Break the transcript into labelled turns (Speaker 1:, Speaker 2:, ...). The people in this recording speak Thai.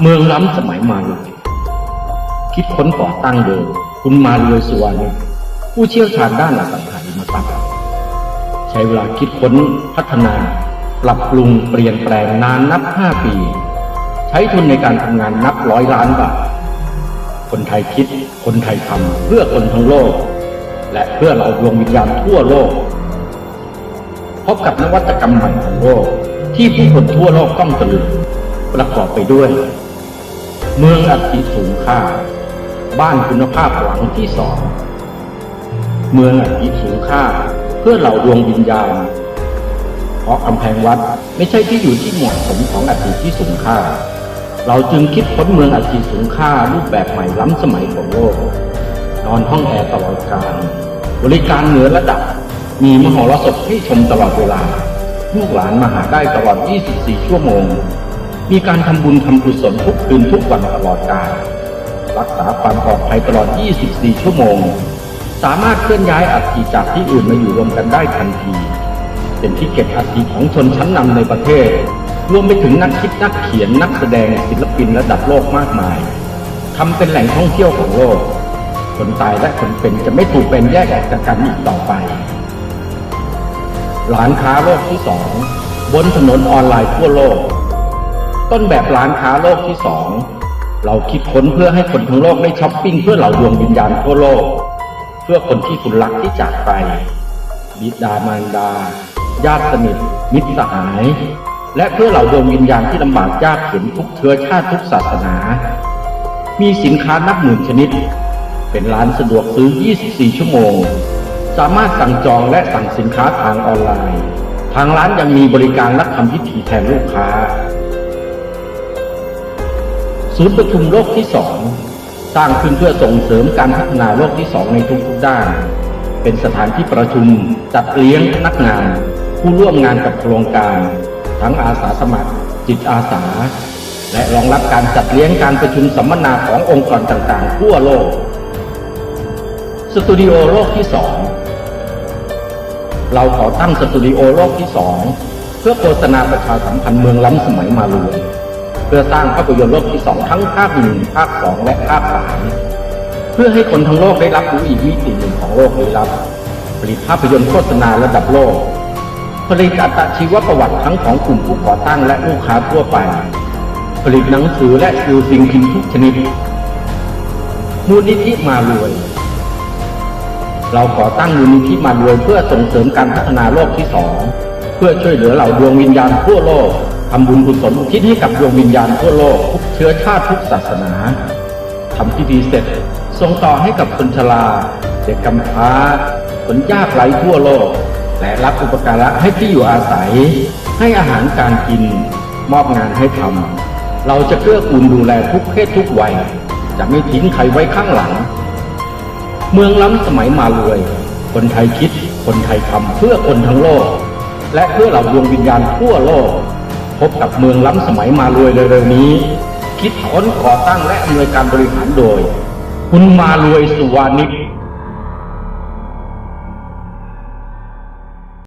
Speaker 1: เมืองล้ำสมัยมาเลยคิดค้นก่อตั้งโดยคุณมาเลยสุวรรณผู้เชี่ยวชาญด้านอสังหาริมทรัพย์ใช้เวลาคิดค้นพัฒนา ปรับปรุงเปลี่ยนแปลงนานนับ 5 ปี ใช้ทุนในการทำงานนับร้อยล้านบาท คนไทยคิดคนไทยทำเพื่อคนทั้งโลก และเพื่อเราดวงวิญญาณทั่วโลก พบกับนวัตกรรมใหม่ของโลกที่ผู้คนทั่วโลกต้องตะลึงประกอบไปด้วย เมืองอัติสูงค่า บ้านคุณภาพหลังที่สอง เมืองอัติสูงค่า เพื่อเหล่าดวงวิญญาณเพราะกำแพงวัดไม่ใช่ที่อยู่ที่เหมาะสมของอัติที่สูงค่า เราจึงคิดค้นเมืองอัติสูงค่ารูปแบบใหม่ล้ำสมัยของโลก นอนห้องแอร์ตลอดการ บริการเหนือระดับ มีมหรสพให้ชมตลอดเวลาลูกหลานมาหาได้ตลอด 24 ชั่วโมง มีการทำบุญทำกุศลทุกคืนทุกวันตลอดกาลรักษาความปลอดภัยตลอด 24 ชั่วโมง สามารถเคลื่อนย้ายอัฐิจากที่อื่นมาอยู่รวมกันได้ทันที เป็นที่เก็บอัฐิของชนชั้นนำในประเทศ รวมไปถึงนักคิดนักเขียนนักแสดงศิลปินระดับโลกมากมายทำเป็นแหล่งท่องเที่ยวของโลก คนตายและคนเป็นจะไม่ถูกเป็นแยกออกจากกันอีกต่อไป ร้านค้าโลกที่สองบนถนนออนไลน์ทั่วโลก ต้นแบบร้านค้าโลกที่สองเราคิดค้นเพื่อให้คนทั้งโลกได้ช้อปปิ้งเพื่อเหล่าดวงวิญญาณทั่วโลก เพื่อคนที่คุณรักที่จากไป บิดามารดา ญาติสนิท มิตรสหาย และเพื่อเหล่าดวงวิญญาณที่ลำบากยากเข็นทุกเชื้อชาติทุกศาสนา มีสินค้านับหมื่นชนิด เป็นร้านสะดวกซื้อ 24 ชั่วโมง สามารถสั่งจองและสั่งสินค้าทางออนไลน์ ทางร้านยังมีบริการรับทำพิธีแทนลูกค้า ศูนย์ประชุมโลกที่สองสร้างขึ้นเพื่อส่งเสริมการพัฒนาโลกที่สองในทุกๆด้าน เป็นสถานที่ประชุมจัดเลี้ยงพนักงาน ผู้ร่วมงานกับโครงการ ทั้งอาสาสมัคร จิตอาสา และรองรับการจัดเลี้ยงการประชุมสัมมนาขององค์กรต่างๆ ทั่วโลก สตูดิโอโลกที่สองเราขอตั้งสตูดิโอโลกที่สองเพื่อโฆษณาประชาสัมพันธ์เมืองล้ำสมัยมาเลย พื่อสร้างภาพยนตร์โลกที่สองทั้งภาคหนึ่งภาคสองและภาคสามเพื่อให้คนทั้งโลกได้รับรู้อีกมิติหนึ่งของโลกลี้ลับ ผลิตภาพยนตร์โฆษณาระดับโลก ผลิตอัตชีวประวัติทั้งของกลุ่มผู้ก่อตั้งและลูกค้าทั่วไป ผลิตหนังสือและสื่อสิ่งพิมพ์ทุกชนิด มูลนิธิมารวย เราขอตั้งมูลนิธิมารวยเพื่อส่งเสริมการพัฒนาโลกที่สองเพื่อช่วยเหลือเหล่าดวงวิญญาณทั่วโลกำบุญกุศลอุทิศให้กับดวงวิญญาณทั่วโลกทุกเชื้อชาติทุกศาสนาทำพิธีเสร็จส่งต่อให้กับคนชราเด็กกำพร้าคนยากไร้ทั่วโลก และรับอุปการะให้ที่อยู่อาศัย ให้อาหารการกิน มอบงานให้ทำเราจะเกื้อกูลดูแลทุกเพศทุกวัย จะไม่ทิ้งใครไว้ข้างหลัง เมืองล้ำสมัยมาเลยคนไทยคิด คนไทยทำเพื่อคนทั้งโลก และเพื่อเหล่าดวงวิญญาณทั่วโลก พบกับเมืองล้ำสมัยมารวยเร็วๆนี้ คิดค้นก่อตั้งและอำนวยการบริหารโดย คุณมารวยสุวานิช